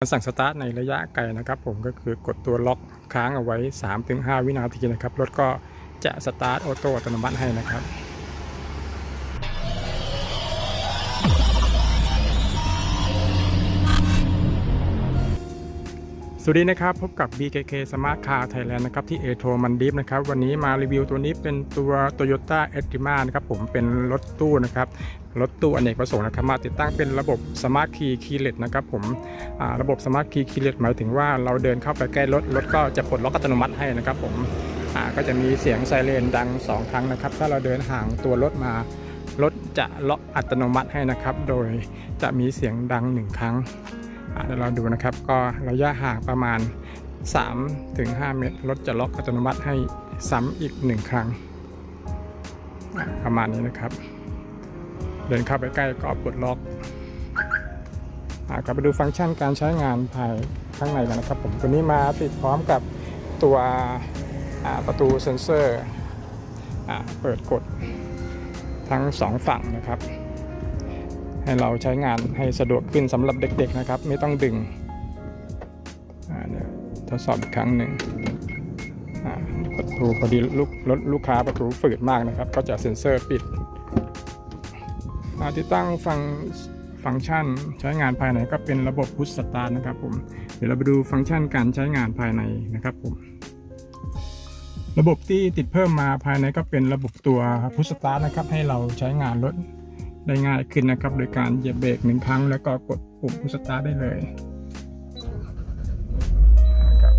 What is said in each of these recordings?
การสั่งสตาร์ทในระยะไกลนะครับผมก็คือกดตัวล็อกค้างเอาไว้ 3-5 วินาทีนะครับรถก็จะสตาร์ทออโต้อัตโนมัติให้นะครับ สวัสดีนะครับ พบกับ BKK Smart Car Thailand นะครับ ที่เอโทมันดิฟนะครับ วันนี้มารีวิวตัวนี้เป็นตัว Toyota a t i m a นะครับ ผมเป็นรถตู้นะครับ รถตู้อเนกประสงค์นะครับ มาติดตั้งเป็นระบบ Smart Key Keyless นะครับผมระบบ Smart Key Keyless หมายถึงว่าเราเดินเข้าไปใกล้รถ รถก็จะปลดล็อกอัตโนมัติให้นะครับผมก็จะมีเสียงไซเรนดัง 2 ครั้งนะครับ ถ้าเราเดินห่างตัวรถมารถจะล็อกอัตโนมัติให้นะครับ โดยจะมีเสียงดัง 1 ครั้ง เดี๋ยวเราดูนะครับ ก็ระยะห่างประมาณ 3-5 เมตร รถจะล็อกอัตโนมัติให้ซ้ำอีก 1 ครั้ง ประมาณนี้นะครับ เดินเข้าไปใกล้ก็ปลดล็อกอกลับไปดูฟังก์ชันการใช้งานภายข้างในกันนะครับ ผมตัวนี้มาติดพร้อมกับตัวประตูเซ็นเซอร์อเปิดกดทั้งสองฝั่งนะครับ ให้เราใช้งานให้สะดวกขึ้นสำหรับเด็กๆนะครับ ไม่ต้องดึงเนี่ยทดสอบอีกครั้งหนึ่งประตูพอดีลูกรถลูกค้าประตูฝืดมากนะครับ ก็จะเซ็นเซอร์ปิดติดตั้งฟังฟังก์ชันใช้งานภายในก็เป็นระบบพุชสตาร์ทนะครับผมเดี๋ยวเราไปดูฟังก์ชันการใช้งานภายในนะครับผมระบบที่ติดเพิ่มมาภายในก็เป็นระบบตัวพุชสตาร์ทนะครับให้เราใช้งานรถ ได้ง่ายขึ้นนะครับ โดยการเหยียบเบรกหนึ่งครั้ง แล้วก็กดปุ่มสตาร์ทได้เลยนะครับ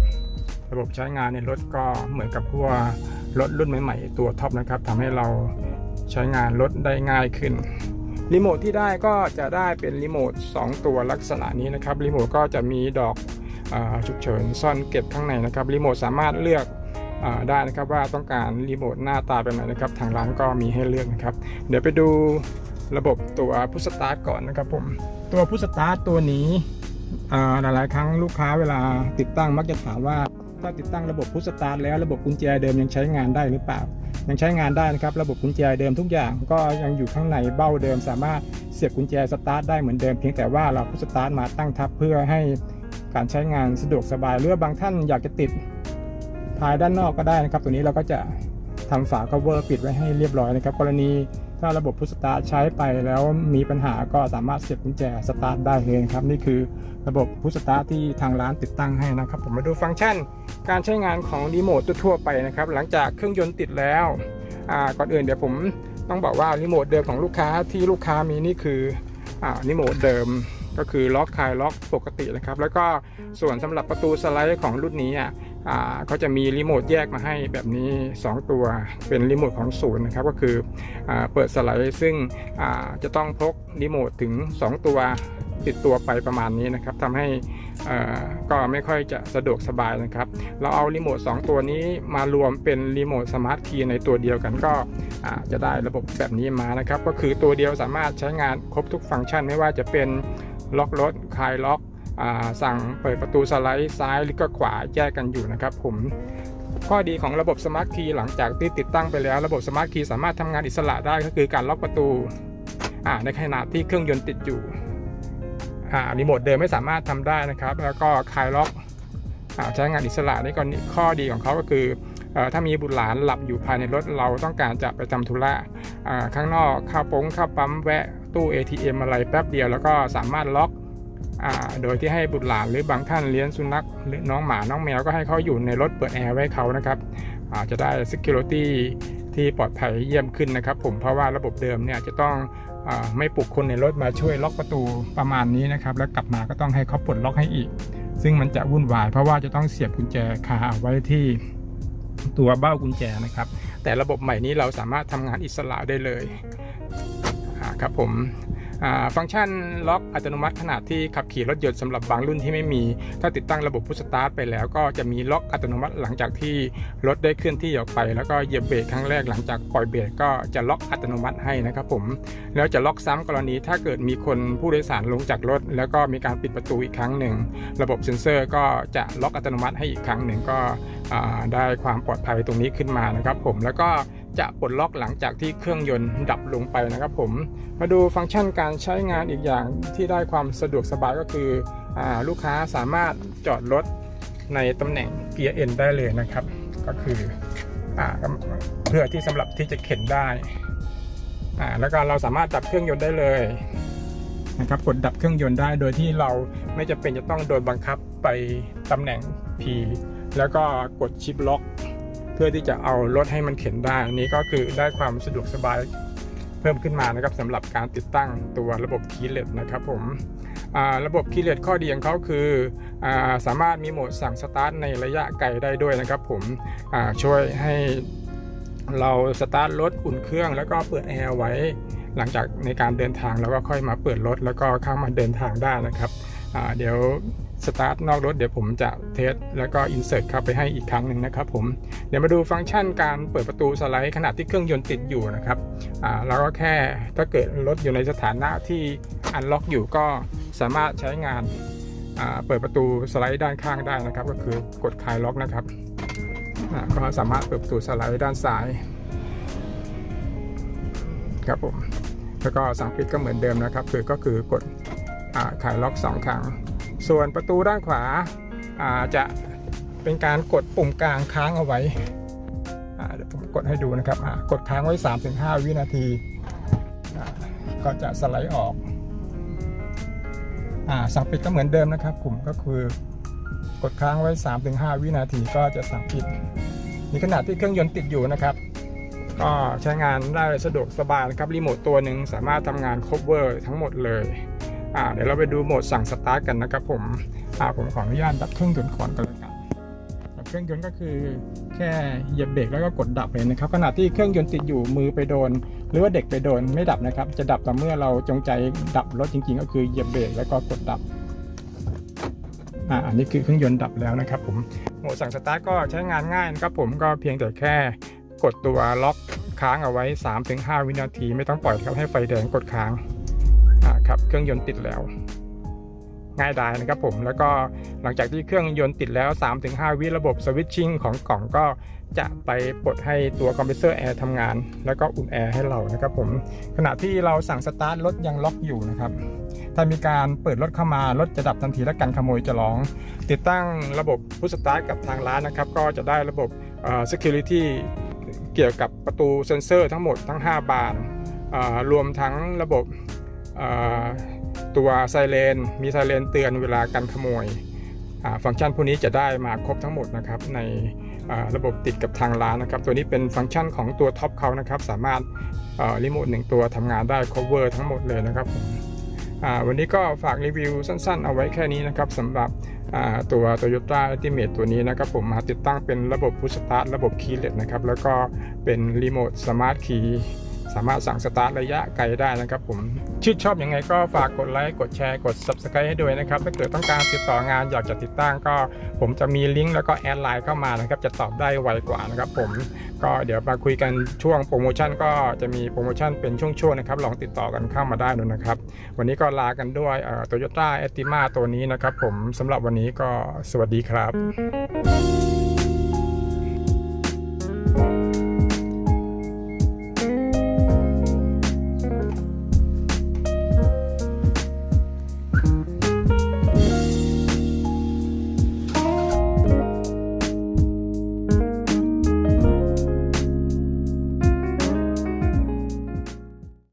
ระบบใช้งานในรถก็เหมือนกับพวกรถรุ่นใหม่ ๆ ตัวท็อปนะครับทำให้เราใช้งานรถได้ง่ายขึ้นรีโมทที่ได้ก็จะได้เป็นรีโมท2 ตัวลักษณะนี้นะครับรีโมทก็จะมีดอกฉุกเฉินซ่อนเก็บข้างในนะครับรีโมทสามารถเลือกอได้นะครับว่าต้องการรีโมทหน้าตาเป็นไหนนะครับ ทางร้านก็มีให้เลือกนะครับ เดี๋ยวไปดู ระบบตัวพุชสตาร์ทก่อนนะครับผม ตัวพุชสตาร์ทตัวนี้หลายๆ ครั้งลูกค้าเวลาติดตั้งมักจะถามว่า ถ้าติดตั้งระบบพุชสตาร์ทแล้วระบบกุญแจเดิมยังใช้งานได้หรือเปล่า ยังใช้งานได้นะครับระบบกุญแจเดิมทุกอย่างก็ยังอยู่ข้างในเบ้าเดิม สามารถเสียบกุญแจสตาร์ทได้เหมือนเดิมเพียงแต่ว่าเราพุชสตาร์ทมาตั้งทับเพื่อให้การใช้งานสะดวกสบายหรือบางท่านอยากจะติดภายด้านนอกก็ได้นะครับ ตัวนี้เราก็จะทำฝา cover ปิดไว้ให้เรียบร้อยนะครับ กรณี ถ้าระบบพุชสตาร์ทใช้ไปแล้วมีปัญหาก็สามารถเสียบกุญแจสตาร์ทได้เลยครับ นี่คือระบบพุชสตาร์ทที่ทางร้านติดตั้งให้นะครับ ผมมาดูฟังก์ชัน การใช้งานของรีโมททั่วไปนะครับ หลังจากเครื่องยนต์ติดแล้วก่อนอื่นเดี๋ยวผมต้องบอกว่ารีโมทเดิมของลูกค้าที่ลูกค้ามีนี่คืออรีโมทเดิมก็คือล็อกคลายล็อกปกตินะครับ แล้วก็ส่วนสำหรับประตูสไลด์ของรุ่นนี้อะ เขาจะมีรีโมทแยกมาให้แบบนี้ 2 ตัวเป็นรีโมทของศูนย์นะครับก็คืออเปิดสไลด์ซึ่งอ่าจะต้องพกรีโมทถึง 2 ตัวติดตัวไปประมาณนี้นะครับทำให้ก็ไม่ค่อยจะสะดวกสบายนะครับ เราเอารีโมท2 ตัวนี้มารวมเป็นรีโมทสมาร์ทคีย์ในตัวเดียวกันก็จะได้ระบบแบบนี้มานะครับ ก็คือตัวเดียวสามารถใช้งานครบทุกฟังก์ชันไม่ว่าจะเป็นล็อกรถคลายล็อก สั่งเปิดประตูสไลด์ซ้ายหรือก็ขวาแยกกันอยู่นะครับผมข้อดีของระบบสมาร์ทคีย์หลังจากที่ติดตั้งไปแล้ว ระบบสมาร์ทคีย์สามารถทำงานอิสระได้ก็คือการล็อกประตูในขณะที่เครื่องยนต์ติดอยู่อ่ารีโมทเดิมไม่สามารถทำได้นะครับ แล้วก็คลายล็อกอใช้งานอิสระนี่ก็ข้อดีของเขาก็คืออถ้ามีบุตรหลานหลับอยู่ภายในรถเราต้องการจะไปทำธุระข้างนอกข้าวปงข้าวปั๊มแวะตู้ ATM อะไรแป๊บเดียวแล้วก็สามารถล็อก โดยที่ให้บุตรหลานหรือบางท่านเลี้ยงสุนัขหรือน้องหมาน้องแมวก็ให้เขาอยู่ในรถเปิดแอร์ไว้เขานะครับจะได้ Security ที่ปลอดภัยเยี่ยมขึ้นนะครับ ผมเพราะว่าระบบเดิมเนี่ยจะต้องอไม่ปลุกคนในรถมาช่วยล็อกประตูประมาณนี้นะครับ แล้วกลับมาก็ต้องให้เขาปลดล็อกให้อีก ซึ่งมันจะวุ่นวาย เพราะว่าจะต้องเสียบกุญแจคาไว้ที่ตัวเบ้ากุญแจนะครับ แต่ระบบใหม่นี้เราสามารถทำงานอิสระได้เลยครับผม ฟังก์ชันล็อกอัตโนมัติขณะที่ขับขี่รถยนต์สำหรับบางรุ่นที่ไม่มี ถ้าติดตั้งระบบพุชสตาร์ทไปแล้วก็จะมีล็อกอัตโนมัติหลังจากที่รถได้เคลื่อนที่ออกไป แล้วก็เหยียบเบรกครั้งแรกหลังจากปล่อยเบรกก็จะล็อกอัตโนมัติให้นะครับผมแล้วจะล็อกซ้ำกรณีถ้าเกิดมีคนผู้โดยสารลงจากรถ แล้วก็มีการปิดประตูอีกครั้งหนึ่งระบบเซ็นเซอร์ก็จะล็อกอัตโนมัติให้อีกครั้งหนึ่งก็ได้ความปลอดภัยตรงนี้ขึ้นมานะครับผมแล้วก็ จะปลดล็อกหลังจากที่เครื่องยนต์ดับลงไปนะครับผม มาดูฟังก์ชันการใช้งานอีกอย่างที่ได้ความสะดวกสบายก็คืออลูกค้าสามารถจอดรถในตำแหน่งเกียร์เอ็นได้เลยนะครับ ก็คืออเพื่อที่สำหรับที่จะเข็นได้ แล้วก็เราสามารถดับเครื่องยนต์ได้เลยนะครับกดดับเครื่องยนต์ได้โดยที่เราไม่จำเป็นจะต้องโดนบังคับไปตำแหน่ง P แล้วก็กดชิปล็อก พื่อที่จะเอารถให้มันเข็นได้ อันนี้ก็คือได้ความสะดวกสบายเพิ่มขึ้นมานะครับสำหรับการติดตั้งตัวระบบคีเลสนะครับผมระบบคีเลสข้อดีของเขาคืออสามารถมีโหมดสั่งสตาร์ทในระยะไกลได้ด้วยนะครับผมช่วยให้เราสตาร์ทรถอุ่นเครื่อง แล้วก็เปิดแอร์ไว้หลังจากในการเดินทางแล้วก็ค่อยมาเปิดรถแล้วก็เข้ามาเดินทางได้นะครับเดี๋ยว สตาร์ทนอกรถเดี๋ยวผมจะเทสแล้วก็อินเสิร์ตเข้าไปให้อีกครั้งหนึ่งนะครับผมเดี๋ยวมาดูฟังก์ชันการเปิดประตูสไลด์ขณะที่เครื่องยนต์ติดอยู่นะครับอ่าเราก็แค่ถ้าเกิดรถอยู่ในสถานะที่อันล็อกอยู่ก็สามารถใช้งานอ่าเปิดประตูสไลด์ด้านข้างได้นะครับ ก็คือกดคลายล็อกนะครับอ่าก็สามารถเปิดประตูสไลด์ด้านซ้ายครับผมแล้วก็สั่งปิดก็เหมือนเดิมนะครับ คือก็คือกดอ่าคลายล็อกสองครั้ง ส่วนประตูด้านขวาาจะเป็นการกดปุ่มกลางค้างเอาไว้เดี๋ยวผมกดให้ดูนะครับกดค้างไว้ 3-5 วินาทีาก็จะสไลด์ออกอสั่งปิดก็เหมือนเดิมนะครับผมก็คือกดค้างไว้ 3-5 วินาทีก็จะสั่งปิดในขณะที่เครื่องยนต์ติดอยู่นะครับ ก็ใช้งานได้สะดวกสบายนะครับรีโมทตัวหนึ่งสามารถทำงานครบเวอร์ทั้งหมดเลย เดี๋ยวเราไปดูโหมดสั่งสตาร์ทกันนะครับผมผมขออนุญาตดับเครื่องยนต์ก่อนกันแล้วกันดับเครื่องยนต์ก็คือแค่เหยียบเบรกแล้วก็กดดับเลยนะครับขณะที่เครื่องยนต์ติดอยู่มือไปโดน หรือว่าเด็กไปโดนไม่ดับนะครับ จะดับแต่เมื่อเราจงใจดับรถจริง ๆ ก็คือเหยียบเบรกแล้วก็กดดับอันนี้คือเครื่องยนต์ดับแล้วนะครับผมโหมดสั่งสตาร์ทก็ใช้งานง่ายนะครับผมก็เพียงแต่แค่กดตัวล็อกค้างเอาไว้ 3-5 วินาที ไม่ต้องปล่อยครับให้ไฟแดงกดค้าง อ่าครับเครื่องยนต์ติดแล้ว ง่ายดายนะครับผมแล้วก็หลังจากที่เครื่องยนต์ติดแล้ว 3-5 วิระบบสวิตชิ่งของกล่องก็จะไปปลดให้ตัวคอมเพรสเซอร์แอร์ทำงาน แล้วก็อุ่นแอร์ให้เรานะครับผมขณะที่เราสั่งสตาร์ทรถยังล็อกอยู่นะครับถ้ามีการเปิดรถเข้ามารถจะดับทันทีและกันขโมยจะร้อง ติดตั้งระบบพุชสตาร์ทกับทางร้านนะครับ ก็จะได้ระบบ security เกี่ยวกับประตูเซ็นเซอร์ทั้งหมดทั้ง 5 บานรวมทั้งระบบ ตัวไซเรนมีไซเรนเตือนเวลาการขโมย ฟังก์ชันพวกนี้จะได้มาครบทั้งหมดนะครับในระบบติดกับทางร้านนะครับ ตัวนี้เป็นฟังก์ชันของตัวท็อปเขานะครับ สามารถรีโมทหนึ่งตัวทำงานได้ cover ทั้งหมดเลยนะครับผมวันนี้ก็ฝากรีวิวสั้นๆ เอาไว้แค่นี้นะครับสำหรับตัว Toyota Ultimate ตัวนี้นะครับ ผมมาติดตั้งเป็นระบบ Push Start ระบบ Keyless นะครับ แล้วก็เป็นรีโมท Smart Key สามารถสั่งสตาร์ทระยะไกลได้นะครับผมชื่นชอบยังไงก็ฝากกดไลค์กดแชร์กด Subscribe ให้ด้วยนะครับ ถ้าเกิดต้องการติดต่องานอยากจะติดตั้งก็ ผมจะมีลิงก์แล้วก็แอดไลน์เข้ามานะครับจะตอบได้ไวกว่านะครับผมก็เดี๋ยวมาคุยกันช่วงโปรโมชั่นก็จะมีโปรโมชั่นเป็นช่วงๆนะครับลองติดต่อกันเข้ามาได้ดูนะครับ วันนี้ก็ลากันด้วยโตโยต้าแอติมาตัวนี้นะครับผมสำหรับวันนี้ก็สวัสดีครับ